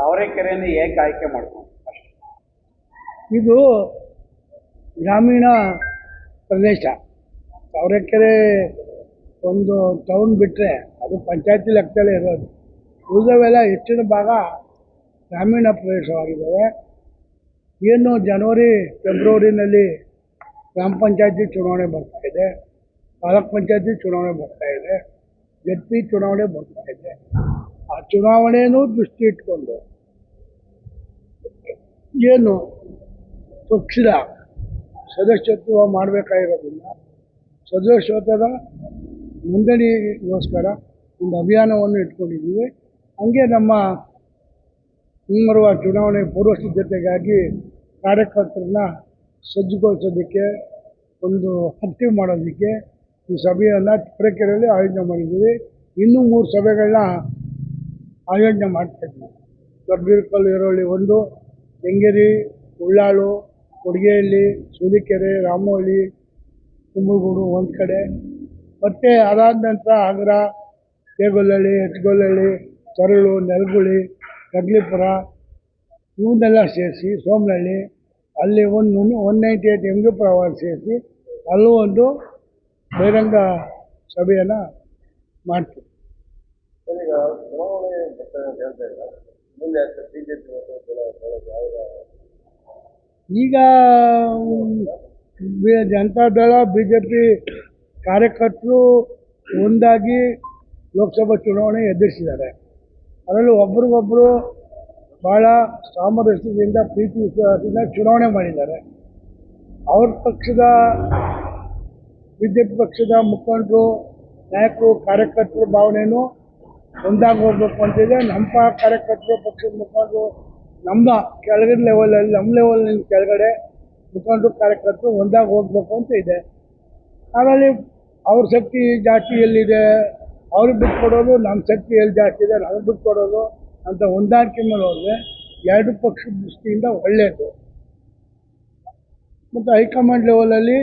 ತಾವರೆಕೆರೆಯನ್ನು ಏಕೆ ಆಯ್ಕೆ ಮಾಡ್ಕೊಂಡು ಇದು ಗ್ರಾಮೀಣ ಪ್ರದೇಶ. ತಾವರೆಕೆರೆ ಒಂದು ಟೌನ್ ಬಿಟ್ಟರೆ ಅದು ಪಂಚಾಯತಿ ಲೆಕ್ಕದಲ್ಲೇ ಇರೋದು. ಉಳಿದವೆಲ್ಲ ಹೆಚ್ಚಿನ ಭಾಗ ಗ್ರಾಮೀಣ ಪ್ರದೇಶವಾಗಿದ್ದಾವೆ. ಏನು ಜನವರಿ, ಫೆಬ್ರವರಿನಲ್ಲಿ ಗ್ರಾಮ ಪಂಚಾಯತಿ ಚುನಾವಣೆ ಬರ್ತಾ ಇದೆ. ತಾಲೂಕ್ ಪಂಚಾಯತಿ ಚುನಾವಣೆ ಬರ್ತಾ ಇದೆ. ಜಡ್ ಪಿ ಚುನಾವಣೆ ಬರ್ತಾ ಇದೆ. ಆ ಚುನಾವಣೆಯೂ ದೃಷ್ಟಿ ಇಟ್ಕೊಂಡು ಏನು ಪಕ್ಷದ ಸದಸ್ಯತ್ವ ಮಾಡಬೇಕಾಗಿರೋದ್ರಿಂದ ಸದಸ್ಯತ್ವದ ನೋಂದಣಿಗೋಸ್ಕರ ಒಂದು ಅಭಿಯಾನವನ್ನು ಇಟ್ಕೊಂಡಿದ್ದೀವಿ. ಹಂಗೆ ನಮ್ಮ ಮುಂಬರುವ ಚುನಾವಣೆ ಪೂರ್ವ ಸಿದ್ಧತೆಗಾಗಿ ಕಾರ್ಯಕರ್ತರನ್ನ ಸಜ್ಜುಗೊಳಿಸೋದಕ್ಕೆ, ಒಂದು ಆಕ್ಟಿವ್ ಮಾಡೋದಕ್ಕೆ ಈ ಸಭೆಯನ್ನು ಪ್ರಕ್ರಿಯೆಯಲ್ಲಿ ಆಯೋಜನೆ ಮಾಡಿದ್ದೀವಿ. ಇನ್ನೂ ಮೂರು ಸಭೆಗಳನ್ನ ಆಯೋಜನೆ ಮಾಡ್ತಾ ಇದ್ದೀವಿ. ಈರೋಳ್ಳಿ ಒಂದು ಕೆಂಗೇರಿ ಉಳ್ಳಾಳು, ಕೊಡಿಗೆಹಳ್ಳಿ, ಸೂಲಿಕೆರೆ ರಾಮೋಳಿ ಕುಂಬಳಗೂಡು ಒಂದು ಕಡೆ. ಮತ್ತು ಅದಾದ ನಂತರ ಆಗ್ರಾ ತೇಗೊಲ್ಲಹಳ್ಳಿ ಹೆಚ್ಗೊಲ್ಲಹಳ್ಳಿ ತರಳು, ನೆಲಗುಳಿ ಕಗ್ಲಿಪುರ ಇವನ್ನೆಲ್ಲ ಸೇರಿಸಿ ಸೋಮನಹಳ್ಳಿ, ಅಲ್ಲಿ ಒಂದು ಒನ್ ನೈಂಟಿ ಏಯ್ಟ್ ಜಿ ಪ್ರವಾಸ ಸೇರಿಸಿ ಅಲ್ಲೂ ಒಂದು ಬಹಿರಂಗ ಸಭೆಯನ್ನು ಮಾಡ್ತೀವಿ. ಈಗ ಜನತಾ ದಳ ಮುಂದೆ ಬಿಜೆಪಿ ಈಗ B- Janata Dal B J P ಕಾರ್ಯಕರ್ತರು ಒಂದಾಗಿ ಲೋಕಸಭಾ ಚುನಾವಣೆ ಎದುರಿಸಿದ್ದಾರೆ. ಅದರಲ್ಲೂ ಒಬ್ರಿಗೊಬ್ಬರು ಭಾಳ ಸಾಮರಸ್ಯದಿಂದ ಪ್ರೀತಿ ವಿಶ್ವಾಸದಿಂದ ಚುನಾವಣೆ ಮಾಡಿದ್ದಾರೆ. ಅವ್ರ ಪಕ್ಷದ ಬಿ ಜೆ ಪಿ ಪಕ್ಷದ ಮುಖಂಡರು ನಾಯಕರು ಕಾರ್ಯಕರ್ತರ ಭಾವನೆಯೂ ಒಂದಾಗಿ ಹೋಗ್ಬೇಕು ಅಂತಿದೆ ನಮ್ಮ ಕಾರ್ಯಕರ್ತರು ಪಕ್ಷದ ಮುಖಂಡರು, ನಮ್ಮ ಕೆಳಗಡೆ ಲೆವೆಲಲ್ಲಿ ನಮ್ಮ ಲೆವೆಲ್ನಿಂದ ಕೆಳಗಡೆ ಮುಖಂಡರು, ಕಾರ್ಯಕರ್ತರು ಒಂದಾಗಿ ಹೋಗ್ಬೇಕು ಅಂತ ಇದೆ. ಆಮೇಲೆ ಅವ್ರ ಶಕ್ತಿ ಜಾಸ್ತಿ ಎಲ್ಲಿದೆ, ಅವ್ರಿಗೆ ಬಿಟ್ಕೊಡೋದು ನಮ್ಮ ಶಕ್ತಿ ಎಲ್ಲಿ ಜಾಸ್ತಿ ಇದೆ, ನಮಗೆ ಬಿಟ್ಕೊಡೋದು ಅಂತ ಹೊಂದಾಣಿಕೆ ಮೇಲೆ ಹೋದರೆ ಎರಡು ಪಕ್ಷದ ದೃಷ್ಟಿಯಿಂದ ಒಳ್ಳೆಯದು ಮತ್ತು ಹೈಕಮಾಂಡ್ ಲೆವೆಲಲ್ಲಿ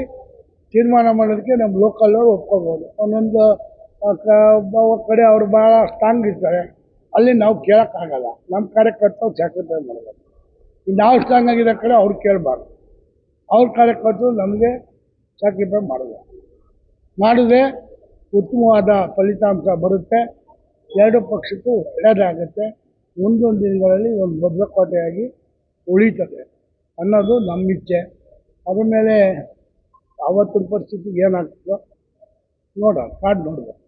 ತೀರ್ಮಾನ ಮಾಡೋದಕ್ಕೆ ನಮ್ಮ ಲೋಕಲ್ನವ್ರು ಒಪ್ಕೋಬೋದು. ಒಂದೊಂದು ಕಡೆ ಅವ್ರು ಭಾಳ ಸ್ಟ್ರಾಂಗ್ ಇರ್ತಾರೆ. ಅಲ್ಲಿ ನಾವು ಕೇಳೋಕ್ಕಾಗಲ್ಲ. ನಮ್ಮ ಕಾರ್ಯಕರ್ತರು ಸ್ಯಾಕ್ರಿಫೈ ಮಾಡಬೇಕು. ನಾವು ಸ್ಟ್ರಾಂಗ್ ಆಗಿರೋ ಕಡೆ ಅವ್ರು ಕೇಳಬಾರ್ದು. ಅವ್ರ ಕಾರ್ಯಕರ್ತರು ನಮಗೆ ಸ್ಯಾಕ್ರಿಫೈ ಮಾಡಬೇಕು. ಮಾಡಿದ್ರೆ ಉತ್ತಮವಾದ ಫಲಿತಾಂಶ ಬರುತ್ತೆ. ಎರಡು ಪಕ್ಷಕ್ಕೂ ಒಳ್ಳೆಯದಾಗುತ್ತೆ ಮುಂದೊಂದು ದಿನಗಳಲ್ಲಿ ಒಂದು ಭದ್ರಕೋಟೆಯಾಗಿ ಉಳಿತದೆ ಅನ್ನೋದು ನಮ್ಮ ಇಚ್ಛೆ ಅದ್ರ ಮೇಲೆ ಅವತ್ತಿನ ಪರಿಸ್ಥಿತಿಗೆ ಏನಾಗ್ತದೋ ನೋಡೋಣ, ಕಾಡು ನೋಡ್ಬೇಕು.